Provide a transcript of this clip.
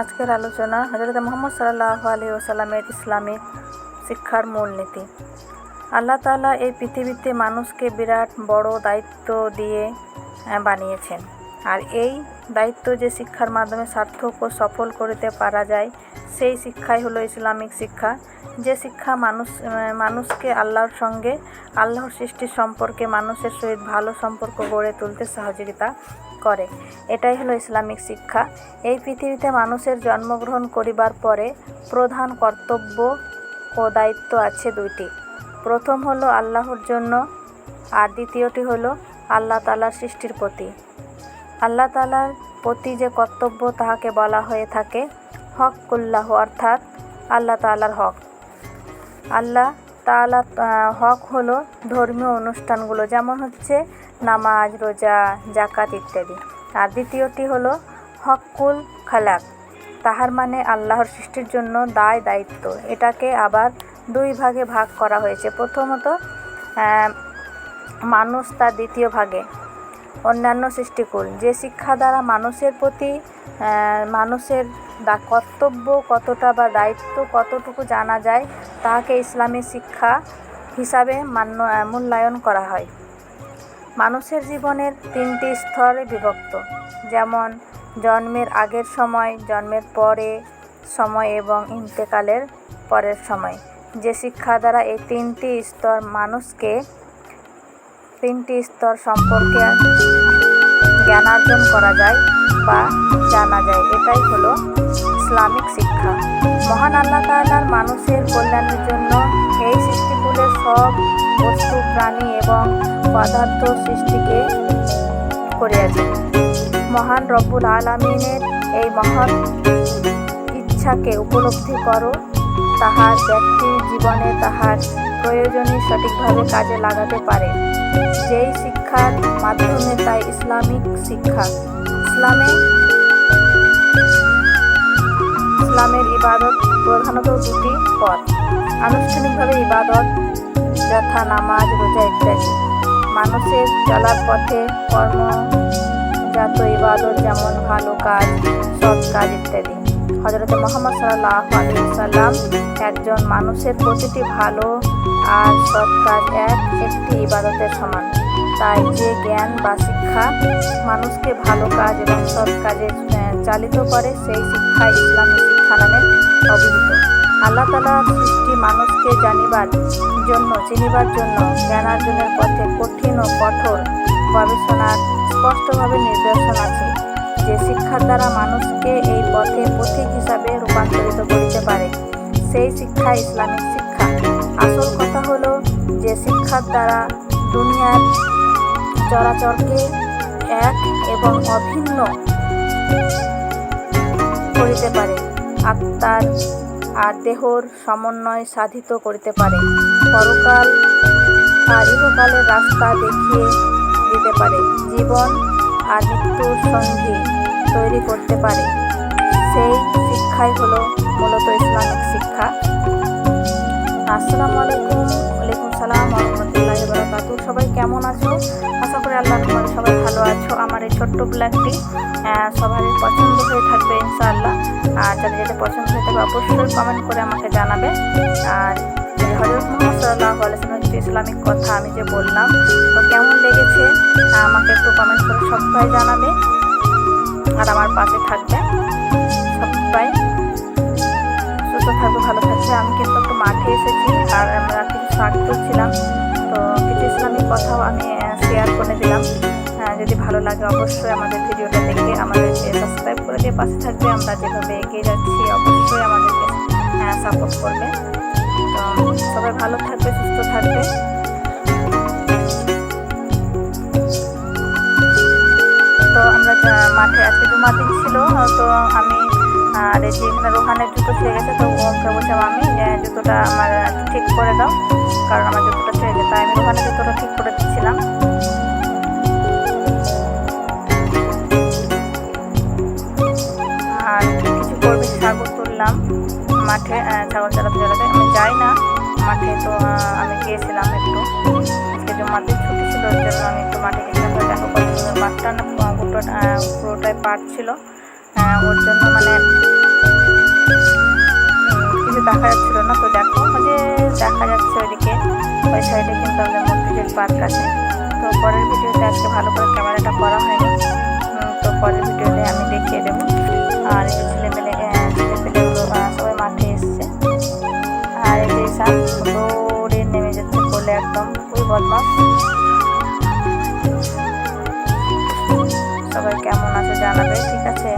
আজকের আলোচনা হজরত মোহাম্মদ সাল্লাহ আলী ওসাল্লামের ইসলামিক শিক্ষার মূলনীতি আল্লাহ তাআলা এই পৃথিবীতে মানুষকে বিরাট বড় দায়িত্ব দিয়ে বানিয়েছেন। আর এই দায়িত্ব যে শিক্ষার মাধ্যমে সার্থক ও সফল করতে পারা যায়, সেই শিক্ষাই হলো ইসলামিক শিক্ষা। যে শিক্ষা মানুষ মানুষকে আল্লাহর সঙ্গে, আল্লাহর সৃষ্টির সম্পর্কে মানুষের সহিত ভালো সম্পর্ক গড়ে তুলতে সহযোগিতা করে। এটাই হলো ইসলামিক শিক্ষা। এই পৃথিবীতে মানুষের জন্মগ্রহণ করিবার পরে প্রধান কর্তব্য ও দায়িত্ব আছে দুইটি। প্রথম হলো আল্লাহর জন্য আর দ্বিতীয়টি হলো আল্লাহ তালার সৃষ্টির প্রতি। আল্লাহ তালার প্রতি যে কর্তব্য তাহাকে বলা হয়ে থাকে হক কুল্লাহ অর্থাৎ আল্লাহ তালার হক। আল্লাহ আহ, হক হলো ধর্মীয় অনুষ্ঠানগুলো। যেমন হচ্ছে নামাজ, রোজা জাকাত ইত্যাদি। আর দ্বিতীয়টি হলো হকুল খালাক। তাহার মানে আল্লাহর সৃষ্টির জন্য দায় দায়িত্ব। এটাকে আবার দুই ভাগে ভাগ করা হয়েছে। প্রথমত মানুষ তার দ্বিতীয় ভাগে। অন্যান্য সৃষ্টিকুল। যে শিক্ষা দ্বারা মানুষের প্রতি মানুষের কর্তব্য কতটা বা দায়িত্ব কতটুকু জানা যায় তাহাকে ইসলামী শিক্ষা হিসাবে মান্য মূল্যায়ন করা হয়। মানুষের জীবনের তিনটি স্তরে বিভক্ত। যেমন, জন্মের আগের সময়, জন্মের পরে সময় এবং ইন্তেকালের পরের সময়। যে শিক্ষা দ্বারা এই তিনটি স্তর মানুষকে তিনটি স্তর সম্পর্কে জ্ঞানার্জন করা যায় বা জানা যায়, এটাই হলো ইসলামিক শিক্ষা। মহান আল্লাহ তাআলার মানুষের কল্যাণের জন্য এই সৃষ্টিকুলের সব বস্তু, প্রাণী এবং পদার্থ সৃষ্টিকে করিয়াছেন মহান রব্বুল আলমিনের এই মহান ইচ্ছাকে উপলব্ধি করো। তাহার ব্যক্তি জীবনে তাহার প্রয়োজনে সঠিকভাবে কাজে লাগাতে পারে। যেই শিক্ষার মাধ্যমে তাই ইসলামিক শিক্ষা। ইসলামে ইসলামের ইবাদত প্রধানত দুটি পথ। আনুষ্ঠানিকভাবে ইবাদত, যথা নামাজ, রোজা ইত্যাদি। মানুষের চলার পথে কর্মজাত ইবাদত যেমন ভালো কাজ, সৎ কাজ ইত্যাদি। হজরত মোহাম্মদ সাল্লাহ আলী সাল্লাম একজন মানুষের প্রতিটি ভালো আর সৎ কাজ এক একটি ইবাদতের সমান। তাই যে জ্ঞান বা শিক্ষা মানুষকে ভালো কাজ এবং সৎ কাজে চালিত করে, সেই শিক্ষা ইসলামী শিক্ষা নামে অভিহিত। আল্লাহ তালা সৃষ্টি মানুষকে জানিবার জন্য, চিনিবার জন্য জ্ঞানার্জনের পথে কঠিন ও কঠোর গবেষণার স্পষ্টভাবে নির্দেশন আছে, যে শিক্ষার দ্বারা মানুষকে এই পথে পথিক হিসাবে রূপান্তরিত করিতে পারে। সেই শিক্ষা ইসলামিক শিক্ষা। আসল কথা হলো যে শিক্ষার দ্বারা দুনিয়ার চরাচরকে এক এবং অভিন্ন করিতে পারে। আত্মার আর দেহর সমন্বয় সাধিত করিতে পারে। পরকাল আর ইহকালের রাস্তা দেখিয়ে দিতে পারে। জীবন আর মৃত্যুর সন্ধি তৈরি করতে পারে। সেই শিক্ষাই হলো মূলত ইসলামিক শিক্ষা। আসসালামু আলাইকুম। ওয়ালাইকুম সালাম রহমতুল্লাহ বারাকাতু সবাই কেমন আছো? আশা করি আল্লাহ তোমার সবাই ভালো আছো। আমার এই ছোট্ট ব্ল্যাগটি সবারই পছন্দ হয়ে থাকবে ইনশাআল্লাহ। আর যাদের যাদের পছন্দ হয়ে থাকবে অবশ্যই কমেন্ট করে আমাকে জানাবে। আর হজরত মোহাম্মদ সাল্লাহ আলাইসলামের ইসলামিক কথা আমি যে বললাম, তো কেমন লেগেছে আমাকে একটু কমেন্ট করে সবাই জানাবে। আর আমার পাশে থাকবে সবাই। সুস্থ থাকবে ভালো থাকবে আমি কিন্তু একটু মাঠে এসেছি, আর আমরা কিছু শাক তুলছিলাম তো কিছু ইসলামিক কথাও আমি শেয়ার করে দিলাম। যদি ভালো লাগে অবশ্যই আমাদের ভিডিওটা দেখে আমাদেরকে সাবস্ক্রাইব করে দিয়ে পাশে থাকবে। আমরা যেভাবে এগিয়ে যাচ্ছি, অবশ্যই আমাদেরকে সাপোর্ট করবে। তো সবাই ভালো থাকবে, সুস্থ থাকবে। তো আমরা মাঠে আজকে জুমা দিন ছিল, তো আমি আর এই যে রোহানের জুতো ছিঁড়ে গেছে, তো ওকে বলছিলাম আমি যে জুতোটা আমার ঠিক করে দাও, কারণ আমার জুতোটা ছিঁড়ে গেছে। তাই আমি রোহানের জুতোটা ঠিক করে দিচ্ছিলাম। আর কিছু করবি ছাগল তুললাম মাঠে ছাগল চালাতে চালাতে। আমি যাই না মাঠে, তো আমি গিয়েছিলাম একটু। আজকে জমাতে ছুটি ছিল ওর জন্য আমি একটু মাঠে গেছিলাম দেখো মাঠটা না পুরোটাই পাট ছিল। হ্যাঁ, ওর জন্য মানে কিছু দেখা যাচ্ছিল না। তো দেখো যে দেখা যাচ্ছে ওইদিকে, ওই সাইডে কিন্তু আমাদের মন্দিরের পার্ক আছে। তো পরের ভিডিওতে আজকে ভালো করে ক্যামেরাটা করা হয়নি। তো পরের ভিডিওতে আমি দেখিয়ে দেবো। আর ছেলে পেলে ছেলে পেলেগুলো সবাই মাঠে এসছে। আর এই যে দৌড়ে নেমে যাচ্ছে বলে একদম। খুবই বদমাস সবাই কেমন আছে জানাবে, ঠিক আছে?